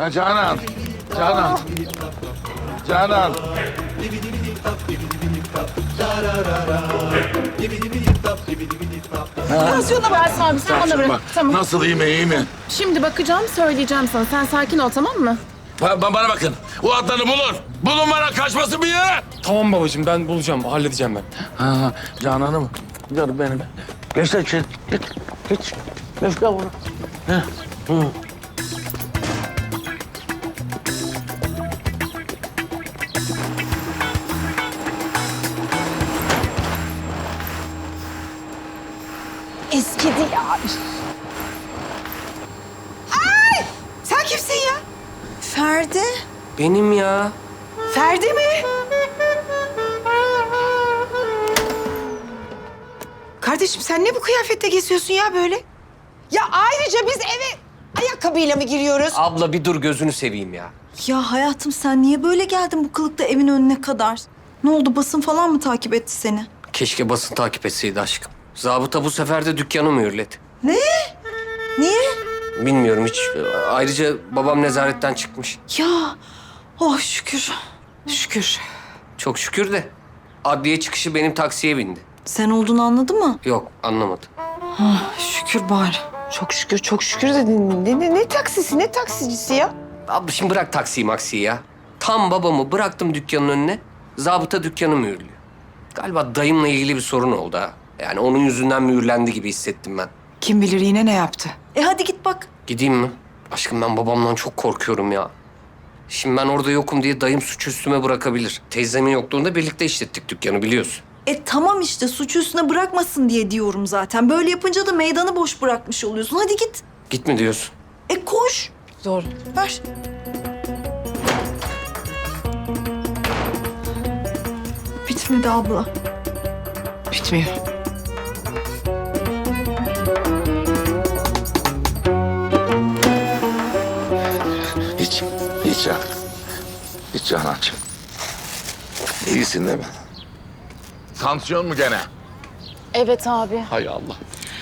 Ha Canan. Canan. Canan. Tansiyonu var Sami sen bana bırak. Bak, Tamam. Nasıl iyi mi iyi mi? Şimdi bakacağım söyleyeceğim sana. Sen sakin ol tamam mı? Ba- ba- bana bakın. O atları bulun. Bulun bana kaçmasın bir yere. Tamam babacığım ben bulacağım, halledeceğim ben. Ha, Canan'ım. Canım benim. Geç lan içeri. Geç. Geç. Geç lan bunu. Heh, hı. Eskidi ya. Sen kimsin ya? Ferdi. Benim ya. Ferdi mi? Kardeşim sen ne bu kıyafette geziyorsun ya böyle? Ya ayrıca biz eve ayakkabıyla mı giriyoruz? Abla bir dur gözünü seveyim ya. Ya hayatım sen niye böyle geldin bu kılıkta evin önüne kadar? Ne oldu basın falan mı takip etti seni? Keşke basın takip etseydi aşkım. Zabıta bu sefer de dükkanı mühürledi. Niye? Bilmiyorum hiç. Ayrıca babam nezaretten çıkmış. Ya oh şükür. Şükür. Çok şükür de. Adliye çıkışı benim taksiye bindi. Sen olduğunu anladı mı? Yok anlamadı. Şükür bari. Çok şükür, çok şükür de ne, ne, ne taksisi, ne taksicisi ya? Abla şimdi bırak taksiyi maksiyi ya. Tam babamı bıraktım dükkanın önüne. Zabıta dükkanı mühürlüyor. Galiba dayımla ilgili bir sorun oldu ha. Yani onun yüzünden mühürlendi gibi hissettim ben. Kim bilir yine ne yaptı? E hadi git bak. Gideyim mi? Aşkım ben babamdan çok korkuyorum ya. Şimdi ben orada yokum diye dayım suçu üstüme bırakabilir. Teyzemin yokluğunda birlikte işlettik dükkanı biliyorsun. E tamam işte suçu üstüne bırakmasın diye diyorum zaten. Böyle yapınca da meydanı boş bırakmış oluyorsun. Hadi git. Git mi diyorsun? E koş. Doğru. Ver. Bitmedi abla. Bitmiyor. Hiç ya. Hiç Canancığım. İyisin değil mi? Tansiyon mu gene? Evet abi. Hay Allah.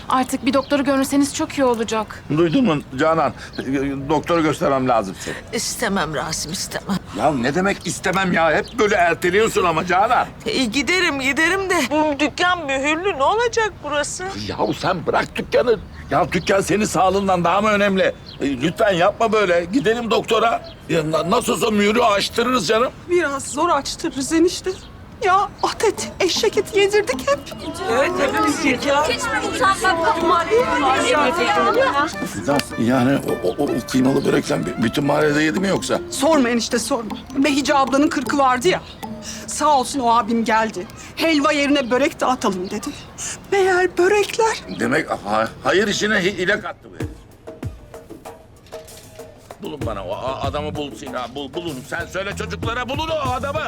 Artık bir doktoru görürseniz çok iyi olacak. Duydun mu Canan? Doktora göstermem lazım seni. İstemem Rasim istemem. Ya ne demek istemem ya? Hep böyle erteliyorsun ama Canan. E, giderim giderim de bu dükkan mühürlü ne olacak burası? Yahu sen bırak dükkanı. Ya dükkan senin sağlığından daha mı önemli? E, lütfen yapma böyle. Gidelim doktora. Ya, na- nasılsa mühürü açtırırız canım. Biraz zor açtırırız enişte. Ya at eti, eşek eti yedirdik hep. Evet hepimiz yiyeceğiz. Fidan yani o, o, o kıymalı börekten bütün mahallede yedi mi yoksa? Sorma enişte sorma. Behice ablanın kırkı vardı ya. Sağ olsun o abim geldi. Helva yerine börek dağıtalım dedi. Meğer börekler Demek ha- hayır işine hi- hile kattı bu. Bulun bana o a- adamı bul Sina. Bul, bulun. Sen söyle çocuklara bulun o adamı.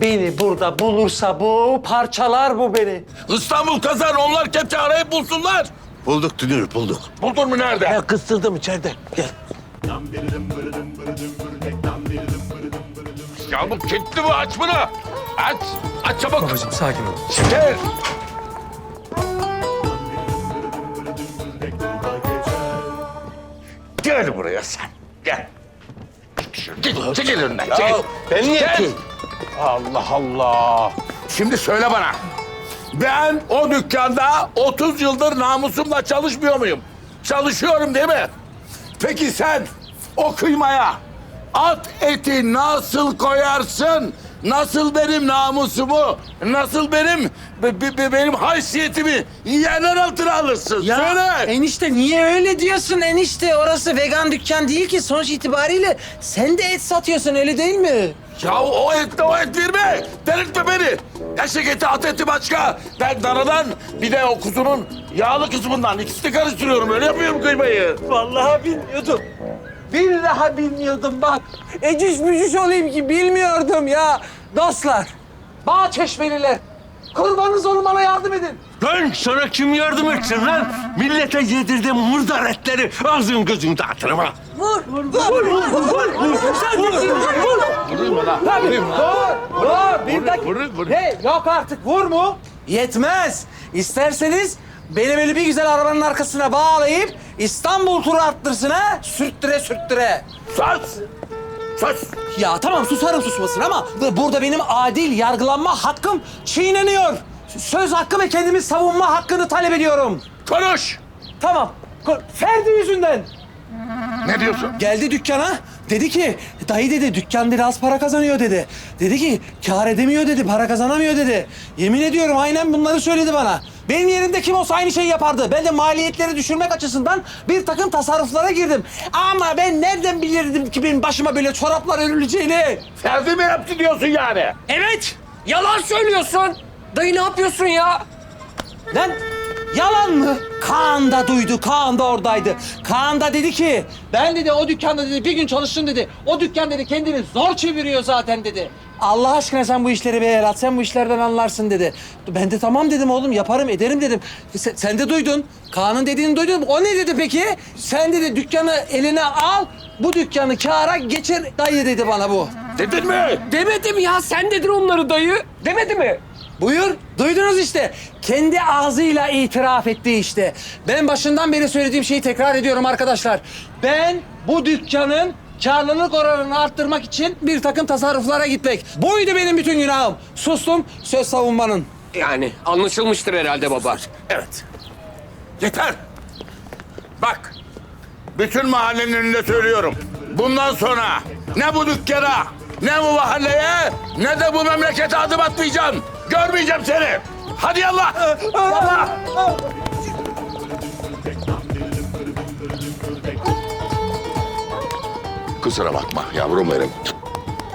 Beni burada bulursa bu parçalar bu beni. İstanbul kazan onlar kepçe arayıp bulsunlar. Bulduk Dünür bulduk. Buldun mu nerede? Ya kıstırdım içeride. Gel. Ya bu kilitli mi? Aç bunu. Aç. Aç çabuk. Babacığım sakin ol. Gel. Gel buraya sen. Git, çekil önünden. Çekil. ben niye Gel. Allah Allah. Şimdi söyle bana. Ben o dükkanda 30 yıldır namusumla çalışmıyor muyum? Çalışıyorum değil mi? Peki sen o kıymaya at eti nasıl koyarsın? Nasıl benim namusumu, nasıl benim be- be- be- benim haysiyetimi yerler altına alırsın? Ya Söyle. enişte niye öyle diyorsun enişte? Orası vegan dükkan değil ki sonuç itibariyle sen de et satıyorsun öyle değil mi? Ya o etle o et verme. Delirtme beni. Eşek eti, at eti başka. Ben danadan bir de o kuzunun yağlı kısmından ikisini karıştırıyorum. Öyle yapıyorum kıymayı. Vallahi bilmiyordum. Billahi bilmiyordum bak. Eciş bücüş olayım ki bilmiyordum ya. Dostlar, bağ çeşmeliler. Kurbanınız olun bana yardım edin. Lan sana kim yardım etsin lan? Millete yedirdim murdar etleri ağzın gözün dağıtırım ha. Tabii. Vur, vur. Bir dakika. Vur, vur. Hey, yok artık vur mu? Yetmez. İsterseniz Beni böyle bir güzel arabanın arkasına bağlayıp İstanbul turu attırsına sürttüre sürttüre. Sus! Sus! Ya tamam susarım susmasın ama bu- burada benim adil yargılanma hakkım çiğneniyor. Söz hakkı ve kendimi savunma hakkını talep ediyorum. Konuş! Tamam. Ko- Ferdi yüzünden. Ne diyorsun? Geldi dükkana. Dedi ki dayı dedi dükkan dedi az para kazanıyor dedi. Dedi ki kar edemiyor dedi para kazanamıyor dedi. Yemin ediyorum aynen bunları söyledi bana. Benim yerimde kim olsa aynı şeyi yapardı. Ben de maliyetleri düşürmek açısından bir takım tasarruflara girdim. Ama ben nereden bilirdim ki benim başıma böyle çoraplar örüleceğini? Ferdi mi yaptı diyorsun yani? Evet. Yalan söylüyorsun. Dayı ne yapıyorsun ya? Lan yalan mı? Kaan da duydu, Kaan da oradaydı. Kaan da dedi ki, ben dedi o dükkanda dedi bir gün çalıştım dedi. O dükkan dedi kendini zor çeviriyor zaten dedi. Allah aşkına sen bu işleri bir el at, sen bu işlerden anlarsın dedi. Ben de tamam dedim oğlum, yaparım, ederim dedim. Sen, sen de duydun, Kaan'ın dediğini duydun. O ne dedi peki? Sen dedi dükkanı eline al, bu dükkanı kâra geçir dayı dedi bana bu. Dedin mi? Demedim ya sen dedin onları dayı. Demedi mi? Buyur. Duydunuz işte. Kendi ağzıyla itiraf etti işte. Ben başından beri söylediğim şeyi tekrar ediyorum arkadaşlar. Ben bu dükkanın karlılık oranını arttırmak için bir takım tasarruflara gitmek. Buydu benim bütün günahım. Sustum söz savunmanın. Yani anlaşılmıştır herhalde baba. Evet. Yeter. Bak. Bütün mahallenin önünde söylüyorum. Bundan sonra ne bu dükkana, ne bu mahalleye, ne de bu memlekete adım atmayacağım. Görmeyeceğim seni. Hadi yallah. Yallah. Kusura bakma yavrum benim.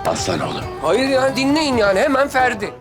Aslan oğlum. Hayır yani dinleyin yani hemen Ferdi.